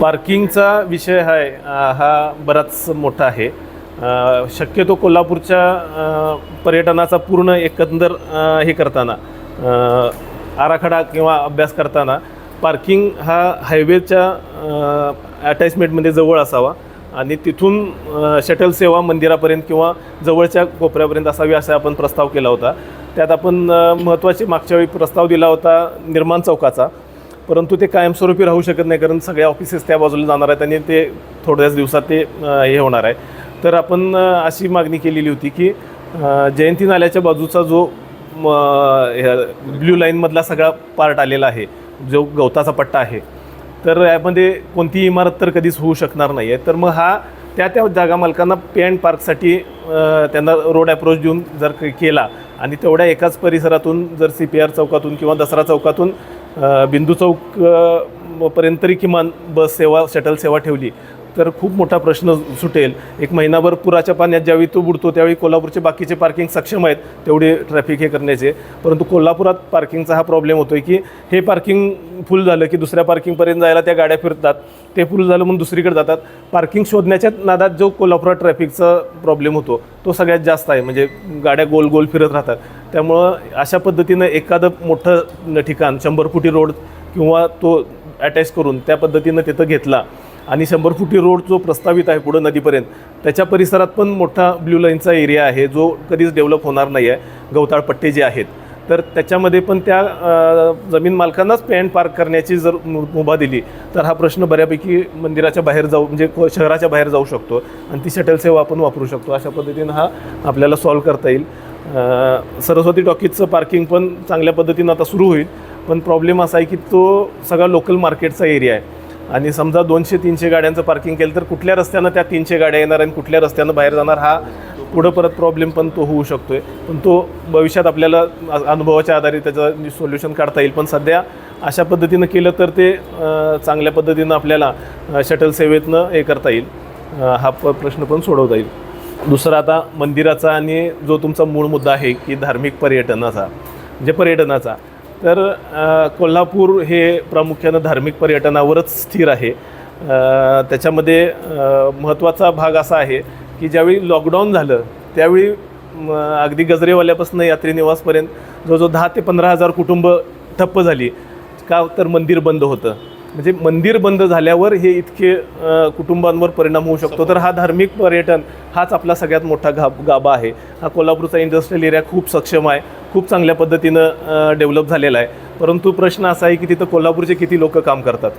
पार्किंगचा विषय आहे हा बराच मोठा आहे. शक्यतो कोल्हापूरच्या पर्यटनाचा पूर्ण एकंदर हे करताना आराखडा किंवा अभ्यास करताना पार्किंग हा हायवेच्या अटॅचमेंटमध्ये जवळ असावा आणि तिथून शटल सेवा मंदिरापर्यंत किंवा जवळच्या कोपऱ्यापर्यंत असावी असा आपण प्रस्ताव केला होता. त्यात आपण महत्त्वाची मागच्या वेळी प्रस्ताव दिला होता निर्माण चौकाचा. परंतु ते कायमस्वरूपी राहू शकत नाही कारण सगळ्या ऑफिसेस त्या बाजूला जाणार आहेत आणि ते थोड्याच दिवसात ते हे होणार आहे. तर आपण अशी मागणी केलेली होती की जयंती नाल्याच्या बाजूचा जो ब्ल्यू लाईनमधला सगळा पार्ट आलेला आहे जो गवताचा पट्टा आहे तर यामध्ये कोणतीही इमारत तर कधीच होऊ शकणार नाही आहे तर मग हा त्या त्या जागा मालकांना पे अँड पार्कसाठी त्यांना रोड अप्रोच देऊन जर केला आणि तेवढ्या एकाच परिसरातून जर सी पी आर चौकातून किंवा दसरा चौकातून बिंदू चौक पर्यंत तरी किमान बस सेवा शटल सेवा ठेवली तर खूप मोठा प्रश्न सुटेल. एक महिनाभर पुराच्या पाण्यात ज्यावेळी तो बुडतो त्यावेळी कोल्हापूरचे बाकीचे पार्किंग सक्षम आहेत तेवढे ट्रॅफिक हे करण्याचे. परंतु कोल्हापुरात पार्किंगचा हा प्रॉब्लेम होतो आहे की हे पार्किंग फुल झालं की दुसऱ्या पार्किंगपर्यंत जायला त्या गाड्या फिरतात ते फुल झालं म्हणून दुसरीकडे जातात. पार्किंग शोधण्याच्या नादात जो कोल्हापुरात ट्रॅफिकचा प्रॉब्लेम होतो तो सगळ्यात जास्त आहे. म्हणजे गाड्या गोल गोल फिरत राहतात. त्यामुळं अशा पद्धतीनं एखादं मोठं ठिकाण शंभर फुटी रोड किंवा तो अटॅच करून त्या पद्धतीनं तिथं घेतला आणि शंभर फुटी रोड जो प्रस्तावित आहे पुढं नदीपर्यंत त्याच्या परिसरात पण मोठा ब्ल्यू लाईनचा एरिया आहे जो कधीच डेव्हलप होणार नाही आहे गवताळ पट्टे जे आहेत तर त्याच्यामध्ये पण त्या जमीन मालकांनाच पे अँड पार्क करण्याची जर मु- मुभा दिली तर हा प्रश्न बऱ्यापैकी मंदिराच्या बाहेर जाऊ म्हणजे शहराच्या बाहेर जाऊ शकतो. आणि ती शटल सेवा आपण वापरू शकतो. अशा पद्धतीनं हा आपल्याला सॉल्व करता येईल. सरस्वती टॉकीजचं पार्किंग पण चांगल्या पद्धतीनं आता सुरू होईल. पण प्रॉब्लेम असा आहे की तो सगळा लोकल मार्केटचा एरिया आहे. आणि समजा दोनशे तीनशे गाड्यांचं पार्किंग केलं तर कुठल्या रस्त्यानं त्या तीनशे गाड्या येणार आणि कुठल्या रस्त्यानं बाहेर जाणार हा पुढं परत प्रॉब्लेम पण तो होऊ शकतो आहे पण तो भविष्यात आपल्याला अनुभवाच्या आधारे त्याचं सोल्युशन काढता येईल. पण सध्या अशा पद्धतीनं केलं तर ते चांगल्या पद्धतीनं आपल्याला शटल सेवेतनं हे करता येईल. हा प प्रश्न पण सोडवता येईल. दुसरा आता मंदिराचा आणि जो तुमचा मूळ मुद्दा आहे की धार्मिक पर्यटनाचा म्हणजे पर्यटनाचा तर कोल्हापूर हे प्रामुख्यानं धार्मिक पर्यटनावरच स्थिर आहे. त्याच्यामध्ये महत्त्वाचा भाग असा आहे की ज्यावेळी लॉकडाऊन झालं त्यावेळी अगदी गजरेवाल्यापासून यात्रेनिवासपर्यंत जवळजवळ दहा ते पंधरा हजार कुटुंब ठप्प झाली. का तर मंदिर बंद होतं. म्हणजे मंदिर बंद झाल्यावर हे इतके कुटुंबांवर परिणाम होऊ शकतो. तर हा धार्मिक पर्यटन हाच आपला सगळ्यात मोठा घाब गाभा आहे. हा कोल्हापूरचा इंडस्ट्रियल एरिया खूप सक्षम आहे. खूप चांगल्या पद्धतीनं डेव्हलप झालेला आहे. परंतु प्रश्न असा आहे की तिथं कोल्हापूरचे किती लोक काम करतात?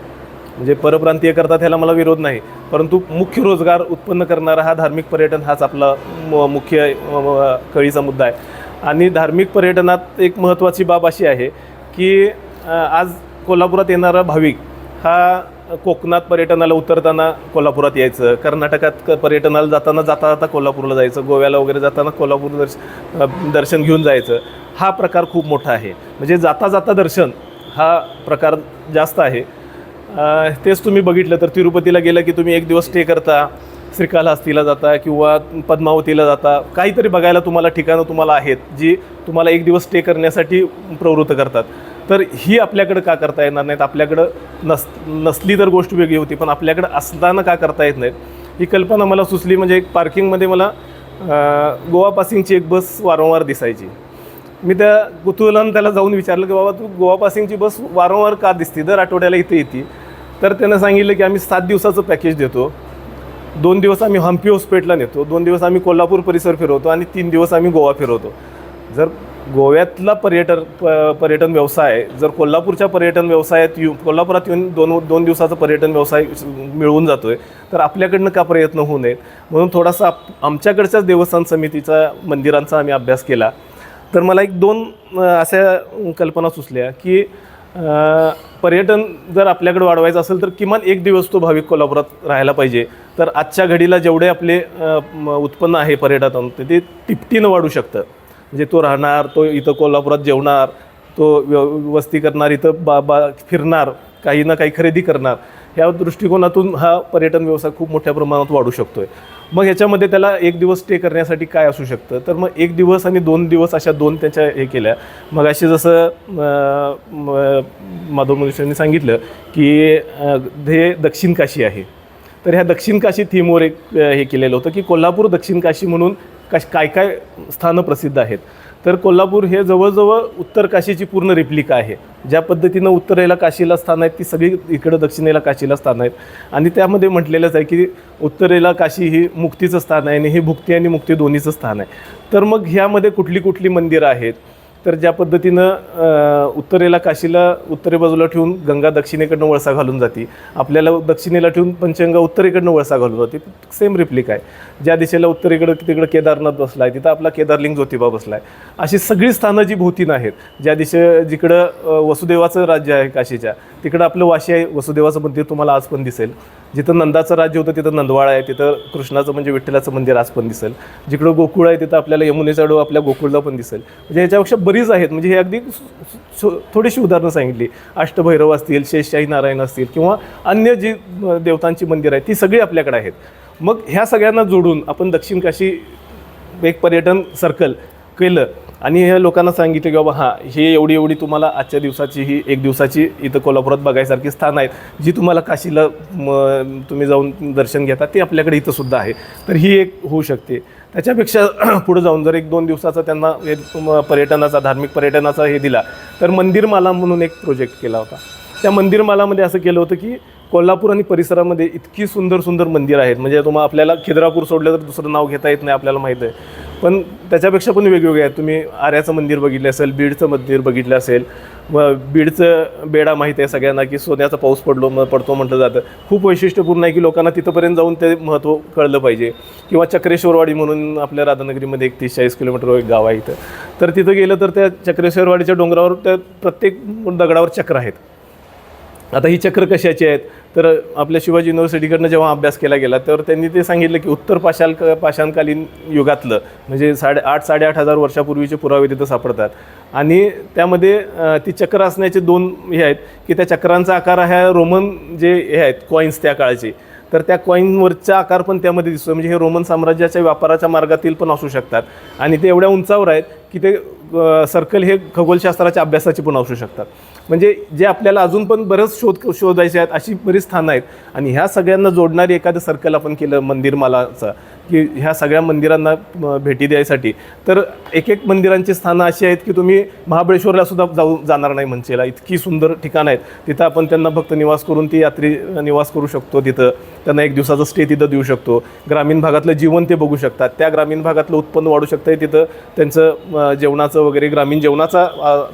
म्हणजे परप्रांतीय करतात ह्याला मला विरोध नाही. परंतु मुख्य रोजगार उत्पन्न करणारा हा धार्मिक पर्यटन हाच आपला म- मुख्य कळीचा मुद्दा आहे. आणि धार्मिक पर्यटनात एक महत्त्वाची बाब अशी आहे की आज कोल्हापुरात येणारा भाविक हा कोकणात पर्यटनाला उतरताना कोल्हापुरात यायचं कर्नाटकात क- पर्यटनाला जाताना जाता जाता कोल्हापूरला जायचं गोव्याला वगैरे जाताना कोल्हापूर दर्श दर्शन घेऊन जायचं. हा प्रकार खूप मोठा आहे. म्हणजे जाता जाता दर्शन हा प्रकार जास्त आहे. तेच तुम्ही बघितलं तर तिरुपतीला गेलं की तुम्ही एक दिवस स्टे करता श्रीकालहस्तीला जाता किंवा पद्मावतीला जाता. काहीतरी बघायला तुम्हाला ठिकाणं तुम्हाला आहेत जी तुम्हाला एक दिवस स्टे करण्यासाठी प्रवृत्त करतात. तर ही आपल्याकडं का करता येणार नाहीत? आपल्याकडं नस नसली तर गोष्ट वेगळी होती पण आपल्याकडं असताना का करता येत नाहीत? ही कल्पना मला सुचली म्हणजे एक पार्किंगमध्ये मला गोवा पासिंगची एक बस वारंवार दिसायची. मी त्या कुतूहलानं त्याला जाऊन विचारलं की बाबा तू गोवा पासिंगची बस वारंवार का दिसते? दर आठवड्याला इथे येते. तर त्यानं सांगितलं की आम्ही सात दिवसाचं पॅकेज देतो. दोन दिवस आम्ही हम्पी हॉस्पिटलला नेतो. दोन दिवस आम्ही कोल्हापूर परिसर फिरवतो आणि तीन दिवस आम्ही गोवा फिरवतो. जर गोव्यातला पर्यटन प- पर्यटन व्यवसाय जर कोल्हापूरच्या पर्यटन व्यवसायात येऊ कोल्हापुरात येऊन दोन दोन दिवसाचा पर्यटन व्यवसाय मिळवून जातोय तर आपल्याकडनं का प्रयत्न होऊ नयेत? म्हणून थोडासा आप- आमच्याकडच्याच देवस्थान समितीचा मंदिरांचा आम्ही अभ्यास केला. तर मला एक दोन अशा कल्पना सुचल्या की पर्यटन जर आपल्याकडे वाढवायचं असेल तर किमान एक दिवस तो भाविक कोल्हापुरात राहायला पाहिजे. तर आजच्या घडीला जेवढे आपले उत्पन्न आहे पर्यटनात ते तिपटीनं वाढू शकतं. म्हणजे तो राहणार तो इथं कोल्हापुरात जेवणार तो व्य वस्ती करणार इथं बा बा फिरणार काही ना काही खरेदी करणार. ह्या दृष्टिकोनातून हा पर्यटन व्यवसाय खूप मोठ्या प्रमाणात वाढू शकतो आहे मग ह्याच्यामध्ये त्याला एक दिवस स्टे करण्यासाठी काय असू शकतं? तर मग एक दिवस आणि दोन दिवस अशा दोन त्याच्या हे केल्या. मग अशी जसं माधव मनुष्यांनी सांगितलं की हे दक्षिण काशी आहे. तर ह्या दक्षिण काशी थीमवर एक हे केलेलं होतं की कोल्हापूर दक्षिण काशी म्हणून कश काय काय स्थानं प्रसिद्ध आहेत. तर कोल्हापूर हे जवळजवळ उत्तर काशीची पूर्ण रिप्लिका आहे. ज्या पद्धतीनं उत्तरेला काशीला स्थान आहेत ती सगळी इकडं दक्षिणेला काशीला स्थान आहेत. आणि त्यामध्ये म्हटलेलंच आहे की उत्तरेला काशी ही मुक्तीचं स्थान आहे आणि हे भुक्ती आणि मुक्ती दोन्हीचं स्थान आहे. तर मग ह्यामध्ये कुठली कुठली मंदिरं आहेत? तर ज्या पद्धतीनं उत्तरेला काशीला उत्तरे बाजूला ठेवून गंगा दक्षिणेकडनं वळसा घालून जाते. आपल्याला दक्षिणेला ठेवून पंचगंगा उत्तरेकडनं वळसा घालून जाते. सेम रिप्लिक आहे. ज्या दिशेला उत्तरेकडं तिकडं केदारनाथ बसला आहे तिथं आपला केदारलिंग ज्योतिबा बसला आहे अशी सगळी स्थानं जी भोवतीनं आहेत ज्या दिशे जिकडं वसुदेवाचं राज्य आहे काशीच्या तिकडं आपलं वाशी आहे वसुदेवाचं मंदिर तुम्हाला आज पण दिसेल. जिथं नंदाचं राज्य होतं तिथं नंदवाळा आहे तिथं कृष्णाचं म्हणजे विठ्ठलाचं मंदिर आज पण दिसेल. जिकडं गोकुळ आहे तिथं आपल्याला यमुनेचा डो आपल्या गोकुळला पण दिसेल. म्हणजे याच्यापेक्षा बरीच आहेत. म्हणजे हे अगदी सु- थोडीशी उदाहरणं सांगितली. अष्टभैरव असतील शेषशाही नारायण असतील किंवा अन्य जी देवतांची मंदिरं आहेत ती सगळी आपल्याकडे आहेत. मग ह्या सगळ्यांना जोडून आपण दक्षिण काशी एक पर्यटन सर्कल केलं. आणि हे लोकांना सांगितलं की बाबा हां ही एवढी एवढी तुम्हाला आजच्या दिवसाची ही एक दिवसाची इथं कोल्हापुरात बघायसारखी स्थान आहेत जी तुम्हाला काशीला तुम्ही जाऊन दर्शन घेता ती आपल्याकडे इथं सुद्धा आहे. तर ही एक होऊ शकते. त्याच्यापेक्षा पुढे जाऊन जर एक दोन दिवसाचा त्यांना हे पर्यटनाचा धार्मिक पर्यटनाचा हे दिला तर मंदिरमाला म्हणून एक प्रोजेक्ट केला होता. त्या मंदिरमालामध्ये असं केलं होतं की कोल्हापूर आणि परिसरामध्ये इतकी सुंदर सुंदर मंदिर आहेत. म्हणजे तुम्हाला आपल्याला खिद्रापूर सोडलं तर दुसरं नाव घेता येत नाही आपल्याला माहीत आहे. पण त्याच्यापेक्षा पण वेगवेगळे आहेत. तुम्ही आर्याचं मंदिर बघितलं असेल बीडचं मंदिर बघितलं असेल व बीडचं बेडा माहीत आहे सगळ्यांना की सोन्याचा पाऊस पडलो मग पडतो म्हटलं जातं. खूप वैशिष्ट्यपूर्ण आहे की लोकांना तिथंपर्यंत जाऊन ते महत्त्व कळलं पाहिजे. किंवा चक्रेश्वरवाडी म्हणून आपल्या राधानगरीमध्ये एक तीस चाळीस किलोमीटर एक गाव आहे इथं. तर तिथं गेलं तर त्या चक्रेश्वरवाडीच्या डोंगरावर त्या प्रत्येक दगडावर चक्र आहेत. आता ही चक्र कशाची आहेत? तर आपल्या शिवाजी युनिव्हर्सिटीकडनं जेव्हा अभ्यास केला गेला तर त्यांनी ते सांगितलं की उत्तर पाशाल पाषाणकालीन युगातलं म्हणजे साडे आठ साडेआठ हजार वर्षापूर्वीचे पुरावे तिथं सापडतात. आणि त्यामध्ये ती चक्र असण्याचे दोन हे आहेत की त्या चक्रांचा आकार हा रोमन जे हे आहेत कॉईन्स त्या काळचे. तर त्या कॉईनवरचा आकार पण त्यामध्ये दिसतो म्हणजे हे रोमन साम्राज्याच्या व्यापाराच्या मार्गातील पण असू शकतात. आणि ते एवढ्या उंचावर आहेत की ते सर्कल हे खगोलशास्त्राच्या अभ्यासाचे पण असू शकतात. म्हणजे जे आपल्याला अजून पण बरंच शोध शोधायचे आहेत अशी बरीच स्थानं आहेत. आणि ह्या सगळ्यांना जोडणारी एखादं सर्कल आपण केलं मंदिरमालाचं की ह्या सगळ्या मंदिरांना भेटी द्यायसाठी. तर एक एक मंदिरांची स्थानं अशी आहेत की तुम्ही महाबळेश्वरला सुद्धा जाऊ जाणार नाही म्हणचेला इतकी सुंदर ठिकाणं आहेत. तिथं आपण त्यांना फक्त निवास करून ती यात्री निवास करू शकतो तिथं. त्यांना एक दिवसाचा स्टे तिथं देऊ शकतो. ग्रामीण भागातलं जीवन ते बघू शकतात. त्या ग्रामीण भागातलं उत्पन्न वाढू शकतं तिथं त्यांचं जेवणाचं वगैरे ग्रामीण जेवणाचा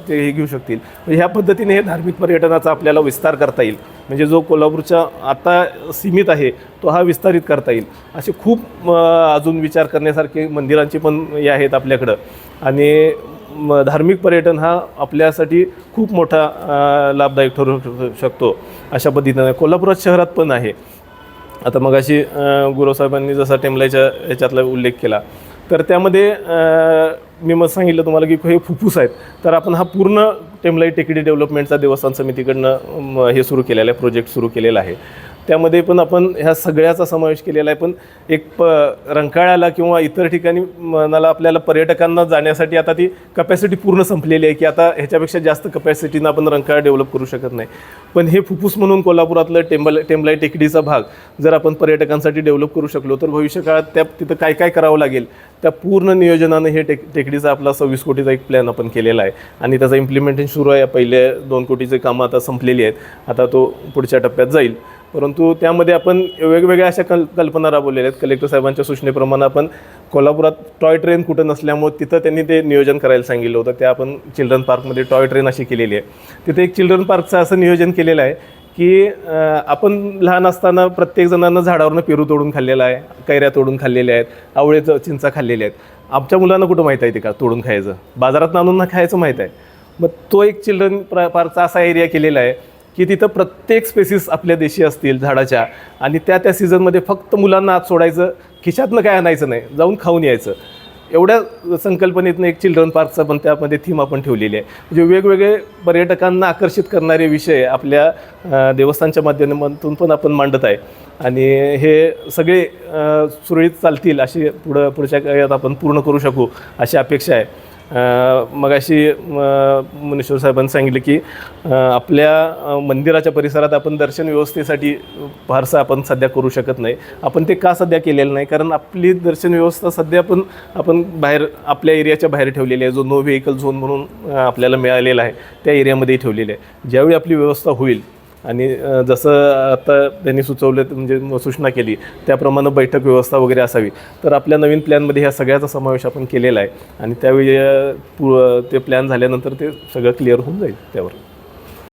ते हे घेऊ शकतील. ह्या पद्धतीने हे धार्मिक पर्यटनाचा आपल्याला विस्तार करता येईल. म्हणजे जो कोल्हापूरच्या आता सीमित आहे तो हा विस्तारित करता येईल. असे खूप अजून विचार करण्यासारखे मंदिरांचे पण हे आहेत आपल्याकडं. आणि म, धार्मिक पर्यटन हा आपल्यासाठी खूप मोठा लाभदायक ठरू शकतो अशा पद्धतीनं. कोल्हापुरात शहरात पण आहे. आता मग अशी गुरुसाहेबांनी जसा टेमलाईच्या याच्यातला उल्लेख केला तर त्यामध्ये मी मग सांगितलं तुम्हाला की हे फुफ्फुस आहेत. तर आपण हा पूर्ण टेमलाई टेकडी डेव्हलपमेंटचा देवस्थान समितीकडनं हे सुरू केलेलं आहे प्रोजेक्ट सुरू केलेला आहे. त्यामध्ये पण आपण ह्या सगळ्याचा समावेश केलेला आहे. पण एक प रंकाळ्याला किंवा इतर ठिकाणी मनाला आपल्याला पर्यटकांना जाण्यासाठी आता ती कपॅसिटी पूर्ण संपलेली आहे की आता ह्याच्यापेक्षा जास्त कपॅसिटीनं आपण रंकाळा डेव्हलप करू शकत नाही. पण हे फुफ्फुस म्हणून कोल्हापुरातलं टेंबल टेंबलाई टेकडीचा भाग जर आपण पर्यटकांसाठी डेव्हलप करू शकलो तर भविष्यकाळात त्या तिथं काय काय करावं लागेल? त्या पूर्ण नियोजनानं हे टेक टेकडीचा आपला सव्वीस कोटीचा एक प्लॅन आपण केलेला आहे. आणि त्याचा इम्प्लिमेंटेशन सुरू आहे. पहिले दोन कोटीचे कामं आता संपलेली आहेत. आता तो पुढच्या टप्प्यात जाईल. परंतु त्यामध्ये आपण वेगवेगळ्या अशा कल कल्पना राबवलेल्या आहेत. कलेक्टर साहेबांच्या सूचनेप्रमाणे आपण कोल्हापुरात टॉय ट्रेन कुठं नसल्यामुळे तिथं त्यांनी ते नियोजन करायला सांगितलं होतं. त्या आपण चिल्ड्रन पार्कमध्ये टॉय ट्रेन अशी केलेली आहे. तिथे एक चिल्ड्रन पार्कचं असं नियोजन केलेलं आहे की आपण लहान असताना प्रत्येक जणांना झाडावरनं पेरू तोडून खाल्लेला आहे कैऱ्या तोडून खाल्लेल्या आहेत आवळेचं चिंचा खाल्लेल्या आहेत. आमच्या मुलांना कुठं माहीत आहे ते का तोडून खायचं? बाजारात आणून ना खायचं माहीत आहे? मग तो एक चिल्ड्रन पार्कचा असा एरिया केलेला आहे की तिथं प्रत्येक स्पेसिस आपल्या देशी असतील झाडाच्या. आणि त्या त्या सीझनमध्ये फक्त मुलांना आत सोडायचं खिशातनं काय आणायचं नाही जाऊन खाऊन यायचं. एवढ्या संकल्पनेतनं एक चिल्ड्रन पार्कचा पण त्यामध्ये थीम आपण ठेवलेली आहे. म्हणजे वेगवेगळे पर्यटकांना आकर्षित करणारे विषय आपल्या देवस्थानच्या माध्यमातून पण आपण मांडत आहे. आणि हे सगळे सुरळीत चालतील अशी पुढं पुढच्या काळात आपण पूर्ण करू शकू अशी अपेक्षा आहे. मग अशी मुनेश्वर साहेबांनी सांगितलं की आपल्या मंदिराच्या परिसरात आपण दर्शन व्यवस्थेसाठी फारसं आपण सध्या करू शकत नाही. आपण ते का सध्या केलेलं नाही? कारण आपली दर्शन व्यवस्था सध्या पण आपण बाहेर आपल्या एरियाच्या बाहेर ठेवलेली आहे. जो नो व्हेकल झोन म्हणून आपल्याला मिळालेला आहे त्या एरियामध्ये ठेवलेली आहे. ज्यावेळी आपली व्यवस्था होईल आणि जसं आता त्यांनी सुचवलं म्हणजे सूचना केली त्याप्रमाणे बैठक व्यवस्था वगैरे असावी. तर आपल्या नवीन प्लॅनमध्ये ह्या सगळ्याचा समावेश आपण केलेला आहे. आणि त्यावेळी पु ते प्लॅन झाल्यानंतर ते सगळं क्लिअर होऊन जाईल त्यावर.